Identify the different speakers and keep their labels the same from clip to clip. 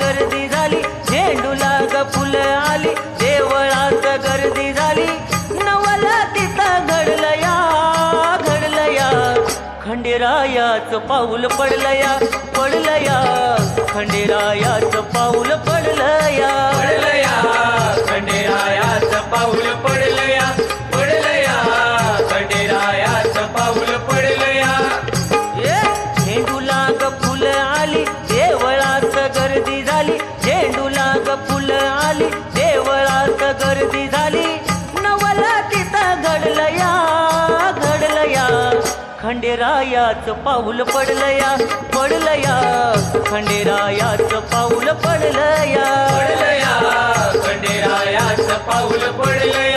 Speaker 1: गर्दी झाली झेंडूला ग फुलं आली देवळात गर्दी झाली. नवला तिथं घडलया घडलया. खंडेरायाच खंडेरायाचं पाऊल पडलया पडलया. खंडेरायाच खंडेरायाचं पाऊल पडलं या
Speaker 2: पडलया खंडेरायाचं पाऊल पडलं खंडेरायाच पाऊल पडलया
Speaker 1: पडलया खंडेरायाच पाऊल पडलं या.
Speaker 2: पडलया खंडेरायाच पाऊल पडलया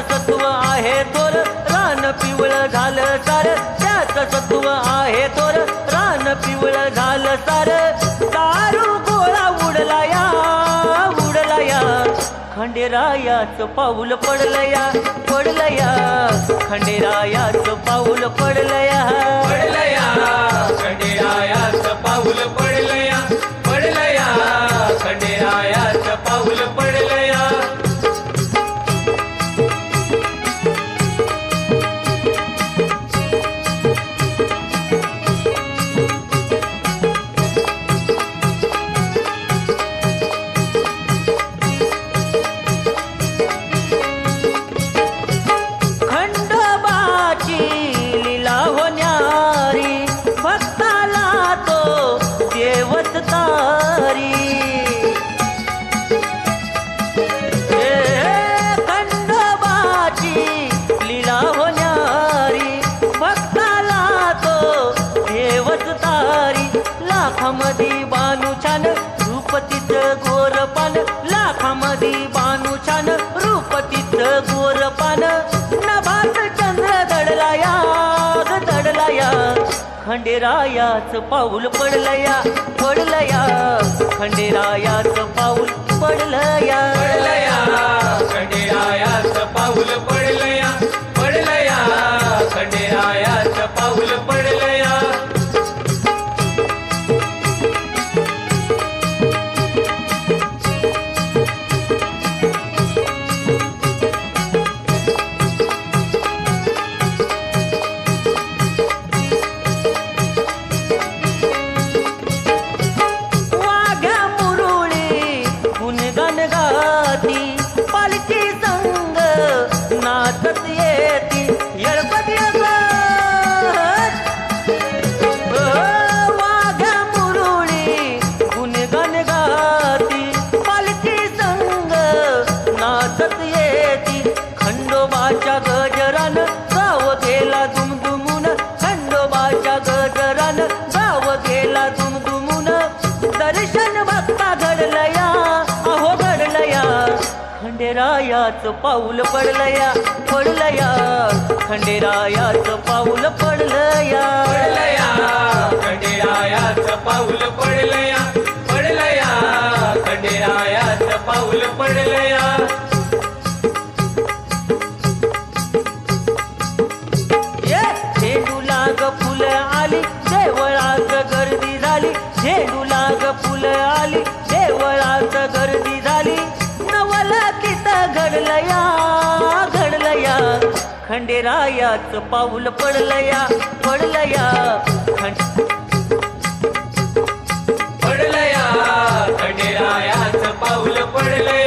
Speaker 1: सत्व आहे तोर. रान पिवळ झालं सार. त्याच सत्व आहे तोर. रान पिवळ झालं सार. दारू गोळा उडला या उडला या खंडेरायाचं पाऊल पडलं या पडलं या खंडेरायाचं पाऊल पडलं या
Speaker 2: पडलया.
Speaker 1: रूपतीच गोरपान लाखामध्ये बानू छान रूपतीच गोरपान. नभात चंद्र दडलाया दडलाया. ग पाऊल पडलया पडलया. खंडेरायाच पाऊल पडलं या
Speaker 2: पडलया खंडेरायाचं
Speaker 1: गजरान गाव गेला दुमदुमून. दर्शन भक्ता घडलया अहो घडलया. खंडेरायाच पाऊल पडलया पडलया. खंडेरायाचं पाऊल पडलया.
Speaker 2: पडलया खंडेरायाचं पाऊल पडलया.
Speaker 1: आली शेवळात गर्दी झाली लाग फुल आली गर्दी झाली. नवला कित घडलया घडलया खंडेरायाच पाऊल पडलया पडलया खंड पडलया खंडेरायाच पाऊल पडलया.